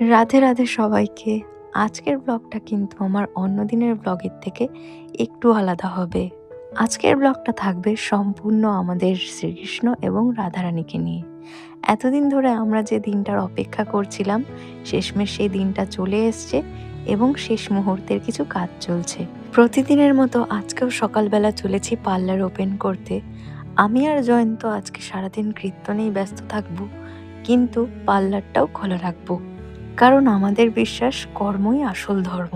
রাধে রাধে সবাইকে। আজকের ব্লগটা কিন্তু আমার অন্য দিনের ব্লগের থেকে একটু আলাদা হবে। আজকের ব্লগটা থাকবে সম্পূর্ণ আমাদের শ্রীকৃষ্ণ এবং রাধারানীকে নিয়ে। এতদিন ধরে আমরা যে দিনটার অপেক্ষা করছিলাম, শেষমেশ সেই দিনটা চলে এসছে এবং শেষ মুহূর্তের কিছু কাজ চলছে। প্রতিদিনের মতো আজকেও সকালবেলা চলেছি পার্লার ওপেন করতে। আমি আর জয়ন্ত আজকে সারাদিন কীর্তনেই ব্যস্ত থাকব, কিন্তু পার্লারটাও খোলা রাখব। কারণ আমাদের বিশ্বাস কর্মই আসল ধর্ম।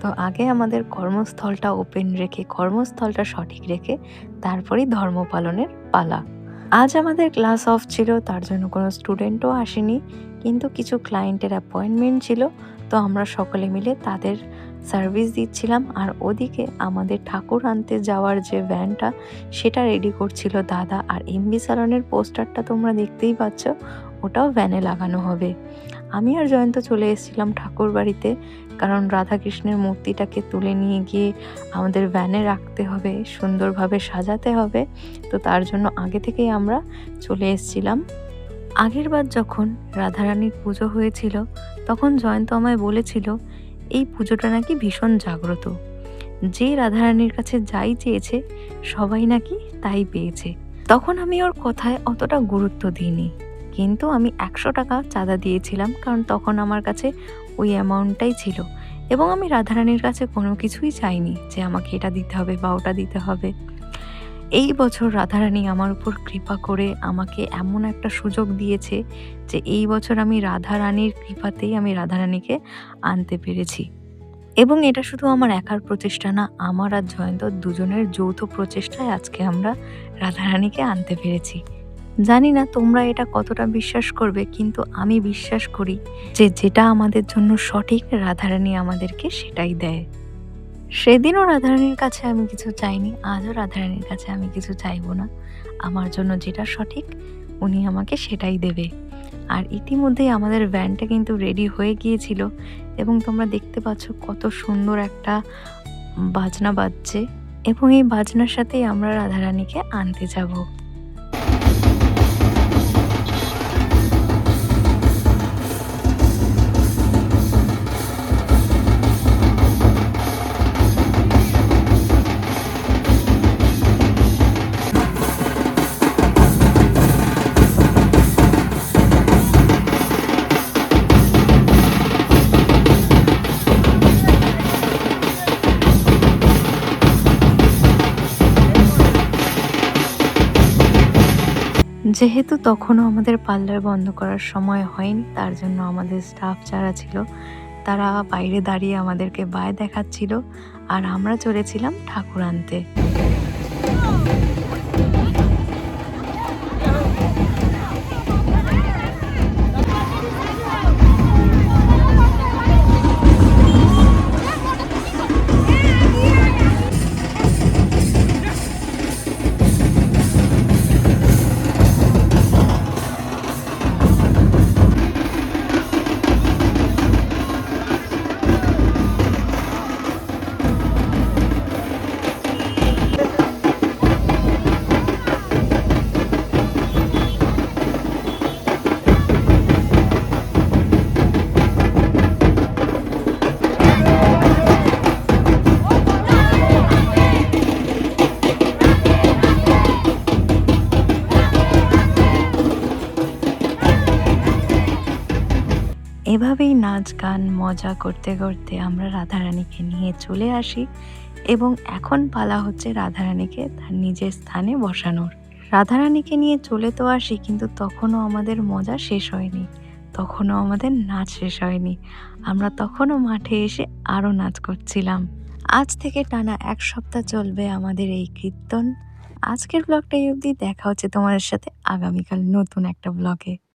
তো আগে আমাদের কর্মস্থলটা ওপেন রেখে, কর্মস্থলটা সঠিক রেখে তারপরেই ধর্ম পালনের পালা। আজ আমাদের ক্লাস অফ ছিল, তার জন্য কোনো স্টুডেন্টও আসেনি, কিন্তু কিছু ক্লায়েন্টের অ্যাপয়েন্টমেন্ট ছিল, তো আমরা সকলে মিলে তাদের সার্ভিস দিচ্ছিলাম। আর ওদিকে আমাদের ঠাকুর আনতে যাওয়ার যে ভ্যানটা সেটা রেডি করছিল দাদা। আর এমবি সালনের পোস্টারটা তোমরা দেখতেই পাচ্ছ, ওটাও ভ্যানে লাগানো হবে। আমি আর জয়ন্ত চলে এসেছিলাম ঠাকুর বাড়িতে কারণ রাধাকৃষ্ণের মূর্তিটাকে তুলে নিয়ে গিয়ে আমাদের ভ্যানে রাখতে হবে, সুন্দরভাবে সাজাতে হবে। তো তার জন্য আগে থেকেই আমরা চলে এসেছিলাম। আগের বার যখন রাধারানীর পুজো হয়েছিল, তখন জয়ন্ত আমায় বলেছিল, এই পুজোটা নাকি ভীষণ জাগ্রত। যে রাধারানীর কাছে যাই চেয়েছে, সবাই নাকি তাই পেয়েছে। তখন আমি ওর কথায় অতটা গুরুত্ব দিইনি। কিন্তু আমি একশো টাকা চাঁদা দিয়েছিলাম, কারণ তখন আমার কাছে ওই অ্যামাউন্টটাই ছিল। এবং আমি রাধারানীর কাছে কোনো কিছুই চাইনি যে আমাকে এটা দিতে হবে বা ওটা দিতে হবে। এই বছর রাধারানী আমার উপর কৃপা করে আমাকে এমন একটা সুযোগ দিয়েছে যে এই বছর আমি রাধারানীর কৃপাতেই আমি রাধারানীকে আনতে পেরেছি। এবং এটা শুধু আমার একার প্রচেষ্টা না, আমার আর জয়ন্ত দুজনের যৌথ প্রচেষ্টায় আজকে আমরা রাধারানীকে আনতে পেরেছি। জানি না তোমরা এটা কতটা বিশ্বাস করবে, কিন্তু আমি বিশ্বাস করি যে যেটা আমাদের জন্য সঠিক রাধারানী আমাদেরকে সেটাই দেয়। সেদিনও রাধারানীর কাছে আমি কিছু চাইনি, আজও রাধারানীর কাছে আমি কিছু চাইব না। আমার জন্য যেটা সঠিক, উনি আমাকে সেটাই দেবে। আর ইতিমধ্যেই আমাদের ভ্যানটা কিন্তু রেডি হয়ে গিয়েছিল এবং তোমরা দেখতে পাচ্ছ কত সুন্দর একটা বাজনা বাজছে এবং এই বাজনার সাথেই আমরা রাধারানীকে আনতে যাব। যেহেতু তখনও আমাদের পার্লার বন্ধ করার সময় হয়নি, তার জন্য আমাদের স্টাফ যারা ছিল, তারা বাইরে দাঁড়িয়ে আমাদেরকে বায় দেখাচ্ছিল, আর আমরা চলেছিলাম ঠাকুর আনতে। এভাবেই নাচ, গান, মজা করতে করতে আমরা রাধারানীকে নিয়ে চলে আসি এবং এখন পালা হচ্ছে রাধারানীকে তার নিজের স্থানে বসানোর। রাধারানীকে নিয়ে চলে তো আসি কিন্তু তখনও আমাদের মজা শেষ হয়নি, তখনও আমাদের নাচ শেষ হয়নি। আমরা তখনও মাঠে এসে আরও নাচ করছিলাম। আজ থেকে টানা এক সপ্তাহ চলবে আমাদের এই কীর্তন। আজকের ব্লগটা এই অবধি, দেখা হচ্ছে তোমাদের সাথে আগামীকাল নতুন একটা ব্লগে।